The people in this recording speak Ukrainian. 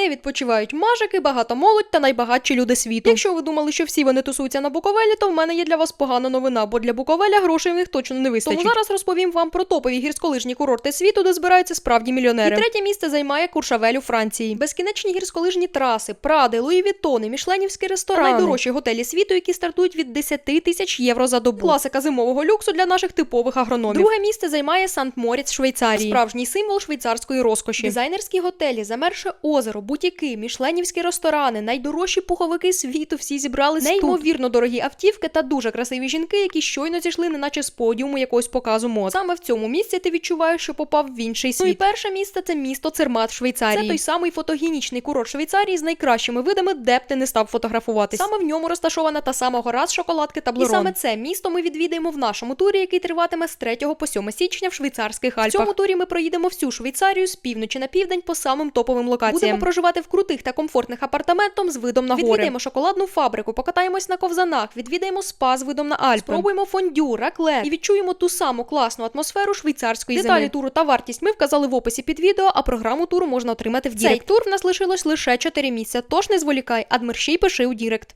де відпочивають мажики, багата молодь та найбагатші люди світу. Якщо ви думали, що всі вони тусуються на Буковелі, то в мене є для вас погана новина, бо для Буковеля грошей в них точно не вистачить. Тому зараз розповім вам про топові гірськолижні курорти світу, де збираються справді мільйонери. І третє місце займає Куршавель у Франції. Безкінечні гірськолижні траси, пради, Луї Віттони, мішленівські ресторани, найдорожчі готелі світу, які стартують від 10 тисяч євро за добу. Класика зимового люксу для наших типових агрономів. Друге місце займає Сант Моріц Швейцарії. Справжній символ швейцарської розкоші. Дизайнерські готелі, замерше озеро, бутіки, мішленівські ресторани, найдорожчі пуховики світу. Всі зібрались неймовірно дорогі автівки та дуже красиві жінки, які щойно зійшли, неначе з подіуму якогось показу мод. Саме в цьому місці ти відчуваєш, що попав в інший світ. Ну і перше місце це місто Цермат в Швейцарії. Це той самий фотогенічний курорт Швейцарії з найкращими видами, де б ти не став фотографуватись. Саме в ньому розташована та сама гора з шоколадки та І саме це місто ми відвідаємо в нашому турі, який триватиме з 3 по 7 січня в швейцарських Альпах. В цьому турі ми проїдемо всю Швейцарію з півночі на південь по самим топовим локаціям. Будемо проживати в крутих та комфортних апартаментах з видом на гори. Відвідаємо шоколадну фабрику, покатаємось на ковзанах, відвідаємо спа з видом на Альпи, спробуємо фондю, раклет і відчуємо ту саму класну атмосферу швейцарської зими. Деталі туру та вартість ми вказали в описі під відео, а програму туру можна отримати в Дірект. Цей тур в нас лишилось лише 4 місця, тож не зволікай, адмерщій пиши у Дірект.